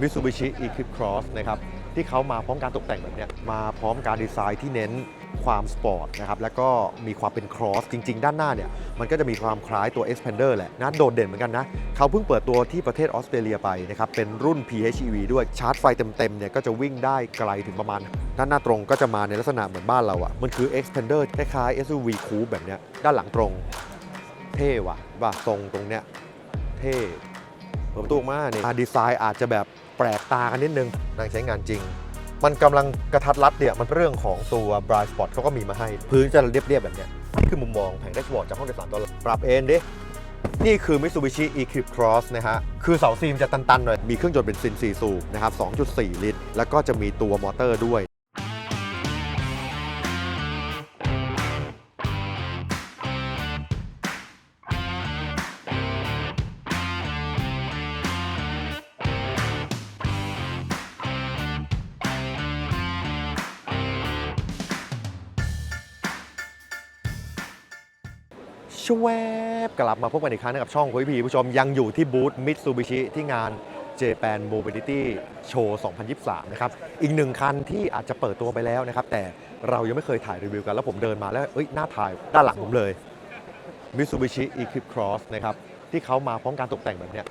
Mitsubishi Eclipse Cross นะครับที่เขามาพร้อมการตกแต่งแบบนี้มาพร้อมการดีไซน์ที่เน้นความสปอร์ตนะครับแล้วก็มีความเป็น cross จริง ๆ ด้านหน้าเนี่ยมันก็จะมีความคล้ายตัว Expander แหละนะโดดเด่นเหมือนกันนะ เขาเพิ่งเปิดตัวที่ประเทศออสเตรเลียไปนะครับเป็นรุ่น PHEV ด้วยชาร์จไฟเต็มๆเนี่ยก็จะวิ่งได้ไกลถึงประมาณ ด้านหน้าตรงก็จะมาในลักษณะเหมือนบ้านเราอะ่ะมันคือ Expander คล้ายๆ SUV Coupe แบบเนี้ยด้านหลังตรง เท่ว่ะว่าทรงตรงเนี้ยเท่ เปิดประตูออกมาเนี่ยดีไซน์อาจจะแบบแปลกตากันนิดนึงนางใช้งานจริง มันกำลังกระทัดรัดเนี่ยมันเรื่องของตัว Bright Spot เขาก็มีมาให้ พื้นจะเรียบๆแบบเนี้ยนี่คือมุมมองแผงแดชบอร์ดจากห้องโดยสารตอนปรับเอนดินี่คือ Mitsubishi Eclipse Cross นะฮะ คือเสาซีมจะตันๆหน่อย มีเครื่องยนต์เบนซิน4สูบนะครับ 2.4 ลิตร แล้วก็จะมีตัวมอเตอร์ด้วย ชวบกลับมาพบกันอีกครั้งนะครับช่องคุยพีผู้ชมยังอยู่ที่บูธ Mitsubishi ที่งาน Japan Mobility Show 2023 นะครับ อีกหนึ่งคันที่อาจจะเปิดตัวไปแล้วนะครับ แต่เรายังไม่เคยถ่ายรีวิวกัน แล้วผมเดินมาแล้ว เอ้ยน่าถ่ายด้านหลังผมเลย Mitsubishi Eclipse Cross นะครับ ที่เขามาพร้อมการตกแต่งแบบเนี้ย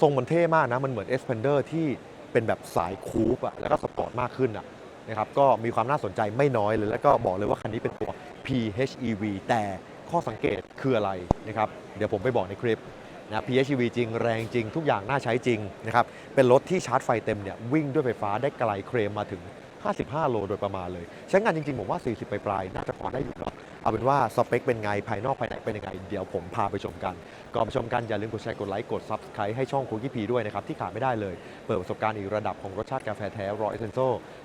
ทรงมันเท่มากนะ มันเหมือน Expander ที่เป็นแบบสายคูปอะแล้วก็สปอร์ตมากขึ้นอะนะครับก็มีความน่าสนใจไม่น้อยเลย แล้วก็บอกเลยว่าคันนี้เป็นตัว PHEV แต่ ข้อสังเกตคืออะไรนะครับ เดี๋ยวผมไปบอกในคลิปนะ PHEV จริงแรงจริง ทุกอย่างน่าใช้จริงนะครับ เป็นรถที่ชาร์จไฟเต็มเนี่ยวิ่งด้วยไฟฟ้าได้ไกลเคลมมาถึง 55 โลโดยประมาณเลย ใช้งานจริงๆ ผมว่า 40ไปปลายๆน่าจะพอได้อยู่เนาะเอาเป็นว่าสเปคเป็นไง ภายนอกภายในเป็นยังไง เดี๋ยวผมพาไปชมกัน ก่อนไปชมกัน อย่าลืมกดแชร์กดไลค์กด Subscribe ให้ช่องคุกี้พีด้วยนะครับ ที่ขาดไม่ได้เลย เปิดประสบการณ์อีกระดับของรสชาติกาแฟแท้รอเอเซนโซ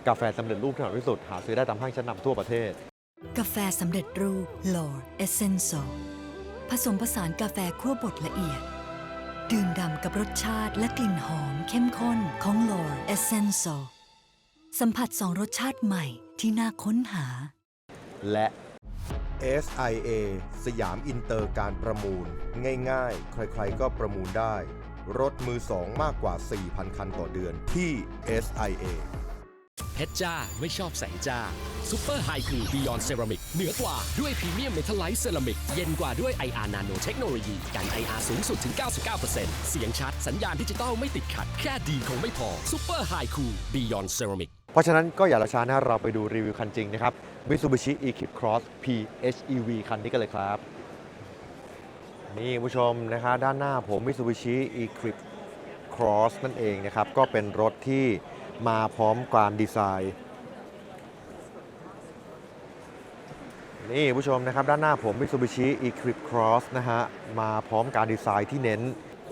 กาแฟสำเร็จรูปที่อร่อยที่สุดหาซื้อได้ตามห้างชั้นนำทั่วประเทศ กาแฟสำเร็จรูป Lord Essential ผสมผสานกาแฟคั่วบดละเอียด ดื่มด่ำกับรสชาติและกลิ่นหอมเข้มข้นของ Lord Essential สัมผัสสองรสชาติใหม่ที่น่าค้นหา และ SIA สยามอินเตอร์การประมูล ง่ายๆ ใครๆก็ประมูลได้ รถมือสองมากกว่า 4,000 คันต่อเดือนที่ SIA เพชรจ้า ไม่ชอบแสงจ้าซูเปอร์ไฮคูบิยอนเซรามิกเหนือกว่าด้วยพรีเมียมเมทัลไลท์เซรามิก เย็นกว่าด้วย IR Nano เทคโนโลยีกัน IR สูงสุดถึง 99%เสียงชัด สัญญาณดิจิตอลไม่ติดขัด แค่ดีคงไม่พอซูเปอร์ไฮคูบิยอนเซรามิกเพราะฉะนั้นก็อย่ารอช้านะเราไปดูรีวิวคันจริงนะครับ Mitsubishi Eclipse Cross PHEV คันนี้กันเลยครับ นี่ผู้ชมนะครับด้านหน้าผม Mitsubishi Eclipse Cross นั่นเองนะครับก็เป็นรถที่ มาพร้อมการดีไซน์ นี่ผู้ชมนะครับ ด้านหน้าผม Mitsubishi Eclipse Cross นะฮะ มาพร้อมการดีไซน์ที่เน้น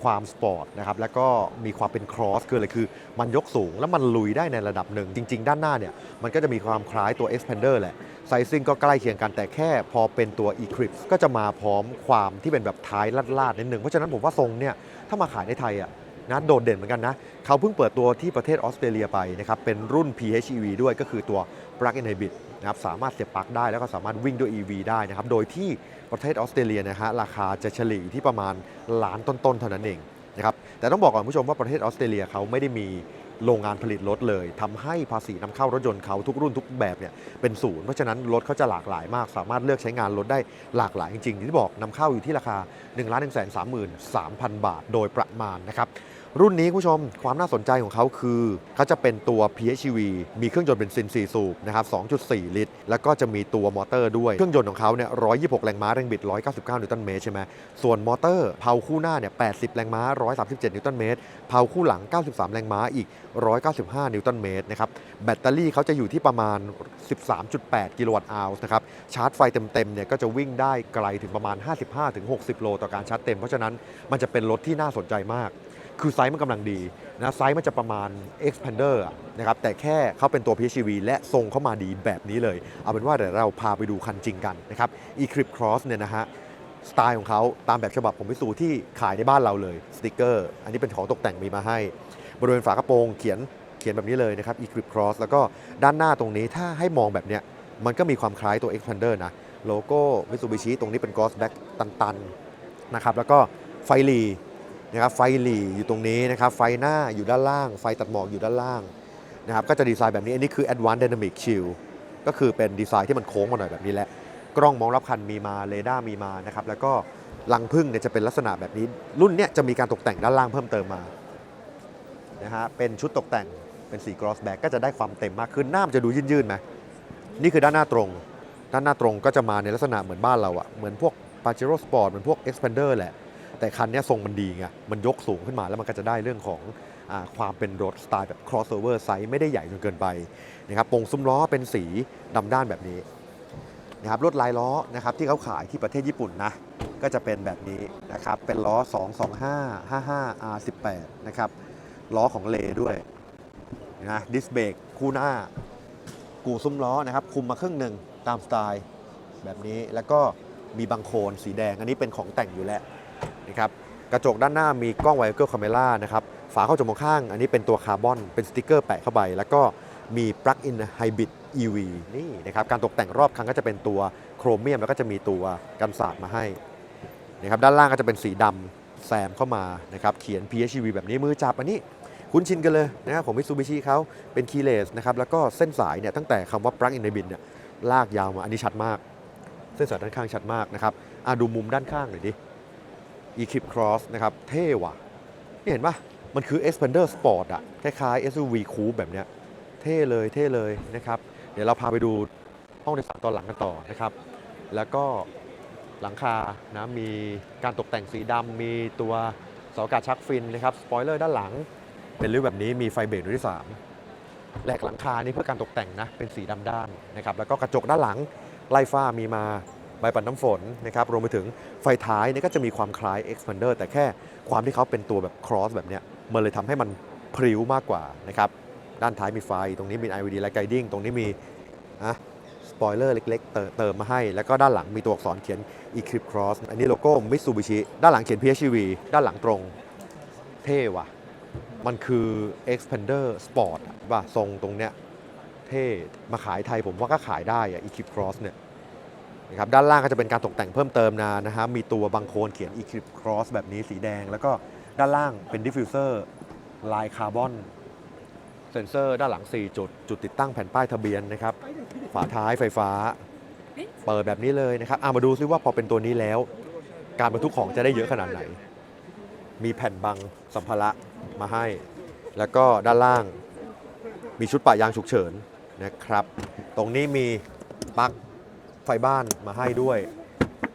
ความสปอร์ตนะครับ แล้วก็มีความเป็น cross คืออะไรคือ มันยกสูงแล้วมันลุยได้ในระดับหนึ่ง จริง ๆ ด้านหน้าเนี่ย มันก็จะมีความคล้ายตัว Expander แหละไซซิ่งก็ใกล้เคียงกันแต่แค่พอเป็นตัว Eclipse ก็จะมาพร้อมความที่เป็นแบบท้ายลาดๆนิดนึงเพราะฉะนั้นผมว่าทรงเนี่ย ถ้ามาขายในไทยอะ นะโดดเด่นเหมือนกันนะ เขาเพิ่งเปิดตัวที่ประเทศออสเตรเลียไปนะครับเป็นรุ่น PHEV ด้วยก็คือตัว Plug-in Hybrid นะครับสามารถเสียบปลั๊กได้แล้วก็สามารถวิ่งด้วย EV ได้นะครับโดยที่ประเทศออสเตรเลียนะฮะราคาจะเฉลี่ยที่ประมาณล้านต้นๆเท่านั้นเองนะครับแต่ต้องบอกก่อนผู้ชมว่าประเทศออสเตรเลียเขาไม่ได้มีโรงงานผลิตรถเลยทำให้ภาษีนำเข้ารถยนต์เขาทุกรุ่นทุกแบบเนี่ยเป็นศูนย์เพราะฉะนั้นรถเขาจะหลากหลายมาก สามารถเลือกใช้งานรถได้หลากหลายจริงๆอย่างที่บอกนำเข้าอยู่ที่ราคา1 1 3 3 3 0 0 0บาทโดยประมาณนะครับ รุ่นนี้คุณผู้ชมความน่าสนใจของเขาคือเขาจะเป็นตัว PHEV มีเครื่องยนต์เบนซิน 4 สูบนะครับ 2.4 ลิตร แล้วก็จะมีตัวมอเตอร์ด้วย เครื่องยนต์ของเขาเนี่ย 126 แรงม้า แรงบิด 199 นิวตันเมตรใช่ไหม ส่วนมอเตอร์เพาคู่หน้าเนี่ย 80 แรงม้า 137 นิวตันเมตร เพาคู่หลัง 93 แรงม้า อีก 195 นิวตันเมตรนะครับ แบตเตอรี่เขาจะอยู่ที่ประมาณ 13.8 กิโลวัตต์อาวส์นะครับ ชาร์จไฟเต็มๆ เนี่ยก็จะวิ่งได้ไกลถึงประมาณ 55-60 โลต่อการชาร์จเต็ม เพราะฉะนั้นมันจะเป็นรถที่น่าสนใจมาก คือไซส์มันกำลังดีนะไซส์มันจะประมาณ Expander อะนะครับแต่แค่เขาเป็นตัว PHEV และทรงเข้ามาดีแบบนี้เลย เอาเป็นว่าเดี๋ยวเราพาไปดูคันจริงกันนะครับ Eclipse Cross เนี่ยนะฮะสไตล์ของเขาตามแบบฉบับผมพิสูที่ขายในบ้านเราเลยสติกเกอร์ อันนี้เป็นของตกแต่งมีมาให้ บริเวณฝากระโปรงเขียนเขียนแบบนี้เลยนะครับ Eclipse Cross แล้วก็ด้านหน้าตรงนี้ถ้าให้มองแบบเนี้ยมันก็มีความคล้ายตัว Expander นะโลโก้ Mitsubishi ตรงนี้เป็น Ghost Back ตันๆนะครับแล้วก็ไฟหลี นะครับไฟหลีอยู่ตรงนี้นะครับไฟหน้าอยู่ด้านล่าง ไฟตัดหมอกอยู่ด้านล่างนะครับก็จะดีไซน์แบบนี้ อันนี้คือ Advanced Dynamic Shield ก็คือเป็นดีไซน์ที่มันโค้งมาหน่อยแบบนี้แหละ กล้องมองรอบคันมีมาเรดาร์มีมานะครับแล้วก็ลังพึ่งเนี่ยจะเป็นลักษณะแบบนี้ รุ่นเนี้ยจะมีการตกแต่งด้านล่างเพิ่มเติมมานะฮะเป็นชุดตกแต่งเป็นสี cross back ก็จะได้ความเต็มมากขึ้นหน้ามันจะดูยื่นๆไหมนี่คือด้านหน้าตรง ด้านหน้าตรงก็จะมาในลักษณะเหมือนบ้านเราอะเหมือนพวก Pajero Sport เหมือนพวก Expander แหละ แต่คันนี้ทรงมันดีไงมันยกสูงขึ้นมาแล้วมันก็จะได้เรื่องของอความเป็นรถสไตล์แบบ crossover ไซส์ไม่ได้ใหญ่จนเกินไปนะครับปงซุ้มล้อเป็นสีดำด้านแบบนี้นะครับรถลายล้อนะครับที่เขาขายที่ประเทศญี่ปุ่นนะก็จะเป็นแบบนี้นะครับเป็นล้อ 225 55 R18 นะครับล้อของเลด้วยนะดิสเบรกคู่หน้า กูซุ้มล้อนะครับคุมมาครึ่งหนึ่งตามสไตล์แบบนี้แล้วก็มีบังโคลนสีแดงอันนี้เป็นของแต่งอยู่แล้ว นะครับกระจกด้านหน้ามีกล้องไวเกอร์คาเมล่านะครับฝาเข้าจมองข้าง อันนี้เป็นตัวคาร์บอนเป็นสติกเกอร์แปะเข้าไป แล้วก็มีปลั๊กอินไฮบริด EV นี่นะครับการตกแต่งรอบคันก็จะเป็นตัวโครเมียม แล้วก็จะมีตัวกันศาสตร์มาให้นะครับด้านล่างก็จะเป็นสีดำแซมเข้ามานะครับเขียน PHEV แบบนี้มือจับอันนี้คุ้นชินกันเลยนะครับของมิซูบิชิเขาเป็นคีเลสนะครับแล้วก็เส้นสายเนี่ยตั้งแต่คำว่า plug in ในบินเนี่ยลากยาวมาอันนี้ชัดมาก เส้นสายด้านข้างชัดมากนะครับอะดูมุมด้านข้างหน่อยดิ Eclipse Cross นะครับ เท่ว่ะ นี่เห็นปะมันคือ Expander Sport อะคล้ายๆ SUV Coupe แบบเนี้ย เท่เลยเท่เลยนะครับ เดี๋ยวเราพาไปดูห้องโดยสารตอนหลังกันต่อนะครับ แล้วก็หลังคานะมีการตกแต่งสีดำมีตัวเสาอากาศชักฟินนะครับสปอยเลอร์ด้านหลัง เป็นริ้วแบบนี้มีไฟเบรกดวงที่3แหลกหลังคานี่เพื่อการตกแต่งนะเป็นสีดำด้านนะครับแล้วก็กระจกด้านหลังไล่ฟ้ามีมา ใบปัดน้ำฝนนะครับรวมไปถึงไฟท้ายนี่ก็จะมีความคล้าย Expander แต่แค่ความที่เขาเป็นตัวแบบ cross แบบเนี้ยมันเลยทำให้มันพริ้วมากกว่านะครับด้านท้ายมีไฟ ตรงนี้มี IVD Light Guiding ตรงนี้มีอะสปอยเลอร์เล็ก ๆ เติมมาให้ แล้วก็ด้านหลังมีตัวอักษรเขียน Eclipse Cross อันนี้โลโก้ Mitsubishi ด้านหลังเขียน PHEV ด้านหลังตรงเท่ว่ะ มันคือ Expander Sport อะว่าทรงตรงเนี้ยเท่ มาขายไทยผมว่าก็ขายได้อะ Eclipse Cross เนี่ย นะครับด้านล่างก็จะเป็นการตกแต่งเพิ่มเติมนานะฮะมีตัวบังโคลนเขียน Eclipse Cross แบบนี้สีแดง แล้วก็ด้านล่างเป็นดิฟฟิวเซอร์ลายคาร์บอนเซ็นเซอร์ด้านหลัง 4 จุด จุดติดตั้งแผ่นป้ายทะเบียนนะครับฝาท้ายไฟฟ้า เปิดแบบนี้เลยนะครับอามาดูซิว่าพอเป็นตัวนี้แล้ว การบรรทุกของจะได้เยอะขนาดไหน มีแผ่นบังสัมภาระมาให้ แล้วก็ด้านล่าง มีชุดปะยางฉุกเฉินนะครับ ตรงนี้มีปลั๊ก ไฟบ้านมาให้ด้วย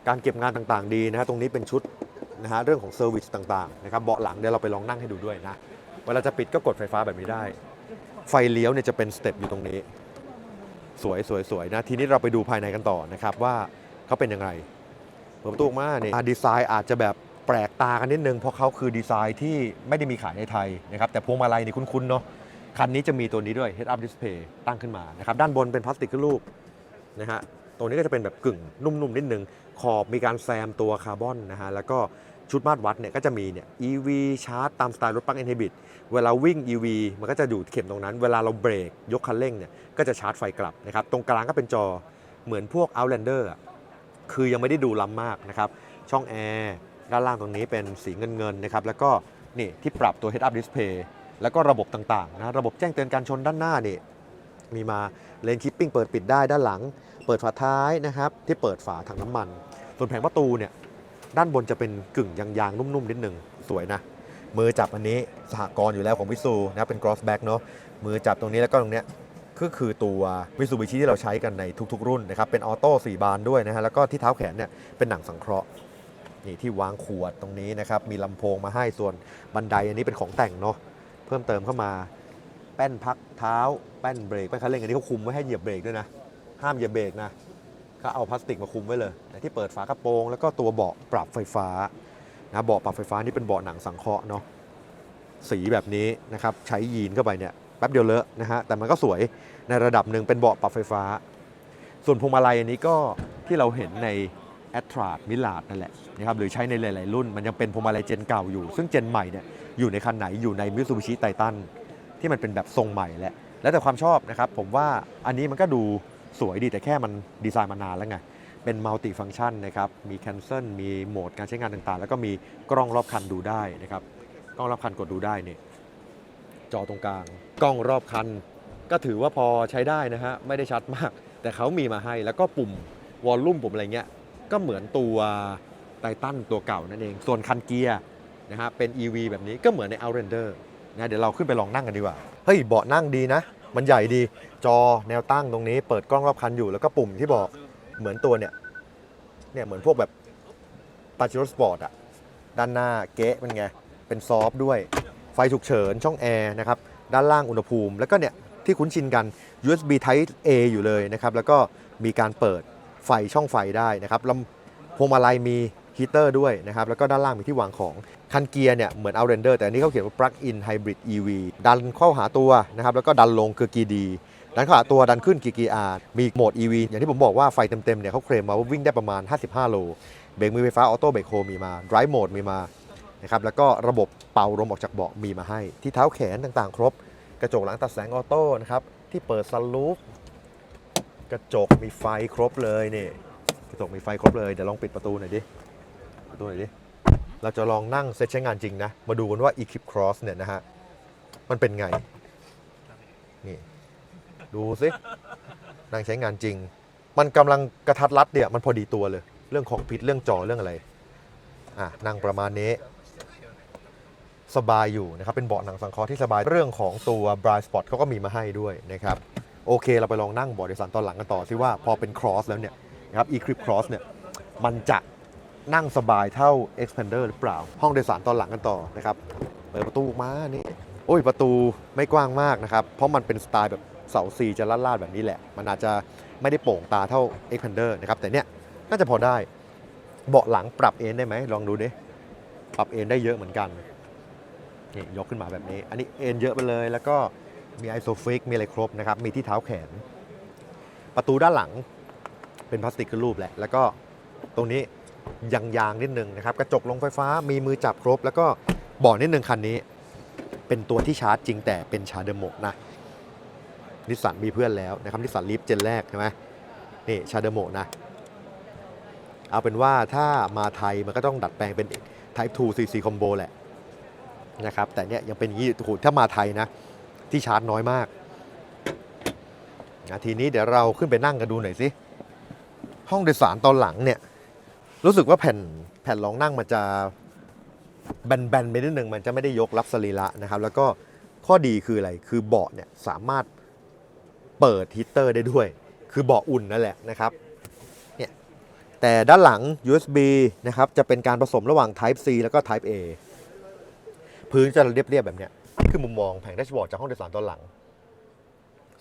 การเก็บงานต่างๆ ดีนะฮะตรงนี้เป็นชุดนะฮะเรื่องของเซอร์วิสต่างๆนะครับเบาะหลังเดี๋ยวเราไปลองนั่งให้ดูด้วยนะ เวลาจะปิดก็กดไฟฟ้าแบบนี้ได้ ไฟเลี้ยวเนี่ยจะเป็นสเต็ปอยู่ตรงนี้ สวยสวยสวยนะ ทีนี้เราไปดูภายในกันต่อนะครับว่าเขาเป็นยังไงเปิดประตูออกมาเนี่ยดีไซน์อาจจะแบบแปลกตากันนิดนึงเพราะเขาคือดีไซน์ที่ไม่ได้มีขายในไทยนะครับแต่พวงมาลัยนี่คุ้นๆเนาะคันนี้จะมีตัวนี้ด้วย Head Up Display ตั้งขึ้นมานะครับด้านบนเป็นพลาสติกรูปนะฮะ ตรงนี้ก็จะเป็นแบบกึ่งนุ่มๆนิดนึง ขอบมีการแซมตัวคาร์บอนนะฮะ แล้วก็ชุดมาตรวัดเนี่ยก็จะมีเนี่ย EV ชาร์จตามสไตล์รถปลั๊กอินไฮบริดเวลาวิ่ง EV มันก็จะดูดเข็มตรงนั้น เวลาเราเบรกยกคันเร่งเนี่ยก็จะชาร์จไฟกลับนะครับ ตรงกลางก็เป็นจอเหมือนพวก Outlander คือยังไม่ได้ดูล้ำมากนะครับ ช่องแอร์ด้านล่างตรงนี้เป็นสีเงินเงินๆนะครับ แล้วก็นี่ที่ปรับตัว Head Up Display แล้วก็ระบบต่างๆนะ ระบบแจ้งเตือนการชนด้านหน้านี่มีมาเลนคิปปิ้งเปิดปิดได้ด้านหลัง เปิดฝาท้ายนะครับ ที่เปิดฝาถังน้ำมัน ส่วนแผงประตูเนี่ยด้านบนจะเป็นกึ่งยางๆ นุ่มๆ นิดหนึ่งสวยนะ มือจับอันนี้สหกรณ์อยู่แล้วของวิซูนะเป็น cross back เนาะมือจับตรงนี้แล้วก็ตรงเนี้ยก็คือตัววิซูบิชิที่เราใช้กันในทุกๆ รุ่นนะครับ เป็นออโต้4บานด้วยนะฮะแล้วก็ที่เท้าแขนเนี่ยเป็นหนังสังเคราะห์นี่ที่วางขวดตรงนี้นะครับ มีลำโพงมาให้ส่วนบันไดอันนี้เป็นของแต่งเนาะเพิ่มเติมเข้ามาแป้นพักเท้าแป้นเบรกแป้นคันเร่งอันนี้เขาคุมไว้ให้เหยียบเบรกด้วยนะ ห้ามเหยียบเบรกนะก็เอาพลาสติกมาคุมไว้เลยที่เปิดฝากระโปรงแล้วก็ตัวเบาะปรับไฟฟ้านะเบาะปรับไฟฟ้านี่เป็นเบาะหนังสังเคราะห์เนาะสีแบบนี้นะครับใช้ยีนเข้าไปเนี่ยแป๊บเดียวเลอะนะฮะแต่มันก็สวยในระดับหนึ่งเป็นเบาะปรับไฟฟ้า ส่วนพวงมาลัยอันนี้ก็ที่เราเห็นใน a t t r a มิลาดนั่นแหละนะครับหรือใช้ในหลาย ๆ รุ่น มันยังเป็นพวงมาลัยเจนเก่าอยู่ ซึ่งเจนใหม่เนี่ยอยู่ในคันไหนอยู่ใน Mitsubishi Titan ที่มันเป็นแบบทรงใหม่แหละแล้วแต่ความชอบนะครับผมว่าอันนี้มันก็ดู สวยดีแต่แค่มันดีไซน์มานานแล้วไง เป็นมัลติฟัง c t ชันนะครับ มีแคนเซิลมีโหมดการใช้งานต่างๆ แล้วก็มีกล้องรอบคันดูได้นะครับ กล้องรอบคันกดดูได้นี่จอตรงกลาง กล้องรอบคัน ก็ถือว่าพอใช้ได้นะฮะ ไม่ได้ชัดมาก แต่เขามีมาให้ แล้วก็ปุ่มวอลลุ่มปุ่มอะไรเงี้ย ก็เหมือนตัวไททันตัวเก่านั่นเอง ส่วนคันเกียร์นะฮะ เป็น EV แบบนี้ก็เหมือนใน Outlander นะเดี๋ยวเราขึ้นไปลองนั่งกันดีกว่า เฮ้ย เบาะนั่งดีนะ มันใหญ่ดี จอแนวตั้งตรงนี้ เปิดกล้องรอบคันอยู่แล้วก็ปุ่มที่บอกเหมือนตัวเนี่ย เนี่ยเหมือนพวกแบบปาจิโรสปอร์ตอะด้านหน้าเก๊ะเป็นไง เป็นซอฟด้วย ไฟฉุกเฉินช่องแอร์นะครับ ด้านล่างอุณหภูมิ แล้วก็เนี่ยที่คุ้นชินกัน USB Type A อยู่เลยนะครับ แล้วก็มีการเปิดไฟช่องไฟได้นะครับลำพวงมาลัยมี ฮีเตอร์ด้วยนะครับ แล้วก็ด้านล่างมีที่วางของ คันเกียร์เนี่ยเหมือน Outlander แต่อันนี้เขาเขียนว่า Plug-in Hybrid EV ดันเข้าหาตัวนะครับ แล้วก็ดันลงคือกีดีดันเข้าหาตัวดันขึ้นกีกีอาร์มีโหมด EV อย่างที่ผมบอกว่าไฟเต็มๆเนี่ยเขาเคลมมาว่าวิ่งได้ประมาณ 55 โล เบรกมือไฟฟ้าออโต้เบรกโฮมีมา Drive Mode มีมานะครับ แล้วก็ระบบเป่าลมออกจากเบาะมีมาให้ ที่เท้าแขนต่างๆ ครบ กระจกหลังตัดแสงออโต้นะครับ ที่เปิดซันรูฟกระจกมีไฟครบเลยนี่ กระจกมีไฟครบเลย เดี๋ยวลองปิดประตูหน่อยดิ ประตูหน่อยดิ เราจะลองนั่งเซตใช้งานจริงนะ มาดูกันว่า Eclipse Cross เนี่ยนะฮะ มันเป็นไง นี่ ดูสิ นั่งใช้งานจริง มันกำลังกระทัดรัดเนี่ย มันพอดีตัวเลย เรื่องของพิษเรื่องจอเรื่องอะไร อะ นั่งประมาณนี้ สบายอยู่นะครับ เป็นเบาะหนังสังเคราะห์ที่สบาย เรื่องของตัว Bright Spot เขาก็มีมาให้ด้วยนะครับ โอเค เราไปลองนั่งเบาะโดยสารตอนหลังกันต่อซิว่าพอเป็น Cross แล้วเนี่ยนะครับ Eclipse Cross เนี่ย มันจะ นั่งสบายเท่า Expander หรือเปล่า ห้องโดยสารตอนหลังกันต่อนะครับ เปิดประตูมานี่โอ้ยประตูไม่กว้างมากนะครับ เพราะมันเป็นสไตล์แบบเสาซีจะลาดๆแบบนี้แหละ มันอาจจะไม่ได้โป่งตาเท่า Expander นะครับ แต่เนี่ยน่าจะพอได้ เบาะหลังปรับเอนได้ไหม ลองดูดิ ปรับเอนได้เยอะเหมือนกันนี่ยกขึ้นมาแบบนี้ อันนี้เอนเยอะไปเลย แล้วก็มีไอโซฟิก มีอะไรครบนะครับ มีที่เท้าแขน ประตูด้านหลังเป็นพลาสติกขึ้นรูปแหละ แล้วก็ตรงนี้ ยางยางๆนิดนึงนะครับ กระจกลงไฟฟ้ามีมือจับครบ แล้วก็บอกนิดนึงคันนี้ เป็นตัวที่ชาร์จจริงแต่เป็นชาร์จเดโมกนะนิสสันมีเพื่อนแล้วนะครับนิสสันลีฟเจนแรกใช่ไหมนี่ชาร์เดโมนะ เอาเป็นว่าถ้ามาไทยมันก็ต้องดัดแปลงเป็น Type 2 CC Combo แหละนะครับ แต่เนี่ยยังเป็นอย่างนี้โอ้โหถ้ามาไทยนะ ที่ชาร์จน้อยมากนะทีนี้เดี๋ยวเราขึ้นไปนั่งกันดูหน่อยสิ ห้องโดยสารตอนหลังเนี่ย รู้สึกว่าแผ่นแผ่นรองนั่งมันจะแบนๆไปนิดนึงมันจะไม่ได้ยกรับสรีระนะครับ แล้วก็ข้อดีคืออะไรคือเบาะเนี่ยสามารถเปิดฮีเตอร์ได้ด้วย คือเบาะอุ่นนั่นแหละนะครับเนี่ยแต่ด้านหลัง USB นะครับจะเป็นการผสมระหว่าง Type C แล้วก็ Type A พื้นจะเรียบๆแบบเนี้ยคือมุมมองแผงแดชบอร์ดจากห้องโดยสารตอนหลัง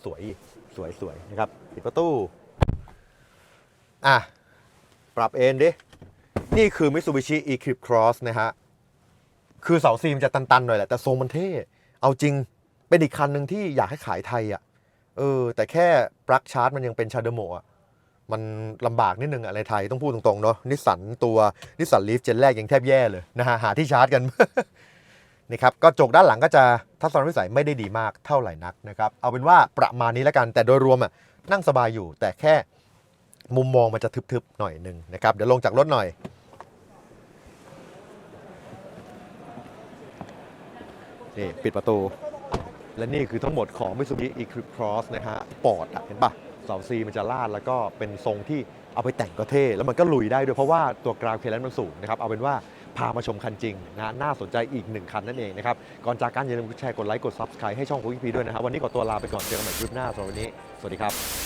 สวยสวยสวยนะครับปิดประตูอะปรับเอนดิ นี่คือ Mitsubishi Eclipse Cross นะฮะ คือเสาซีมจะตัน ๆ หน่อยแหละ แต่ทรงมันเท่ เอาจริงเป็นอีกคันหนึ่งที่อยากให้ขายไทยอะ เออ แต่แค่ปลั๊กชาร์จมันยังเป็นชาเดโมอะ มันลำบากนิดนึงอะไรไทยต้องพูดตรง ๆ เนาะนิสสันตัวนิสสันลีฟเจนแรกยังแทบแย่เลยนะฮะ หาที่ชาร์จกันนี่ครับก็จกด้านหลังก็จะทัศนวิสัยไม่ได้ดีมากเท่าไหร่นักนะครับ เอาเป็นว่าประมาณนี้แล้วกัน แต่โดยรวมอะนั่งสบายอยู่ แต่แค่มุมมองมันจะทึบๆหน่อยหนึ่งนะครับ เดี๋ยวลงจากรถหน่อย นี่ปิดประตู และนี่คือทั้งหมดของ Mitsubishi Eclipse Cross นะฮะปอดอเห็นปะเสาซีมันจะลาดแล้วก็เป็นทรงที่เอาไปแต่งก็เท่ แล้วมันก็ลุยได้ด้วยเพราะว่าตัวกราวเคลนมันสูงนะครับ เอาเป็นว่าพามาชมคันจริงนะน่าสนใจอีกหนึ่งคันนั่นเองนะครับ ก่อนจากกันอย่าลืมกดแชร์กดไลค์กด Subscribe ให้ช่องพวกพีด้วยนะครับวันนี้ขอตัวลาไปก่อนเจอกันใหม่คลิปหน้าสำหรับวันนี้ สวัสดีครับ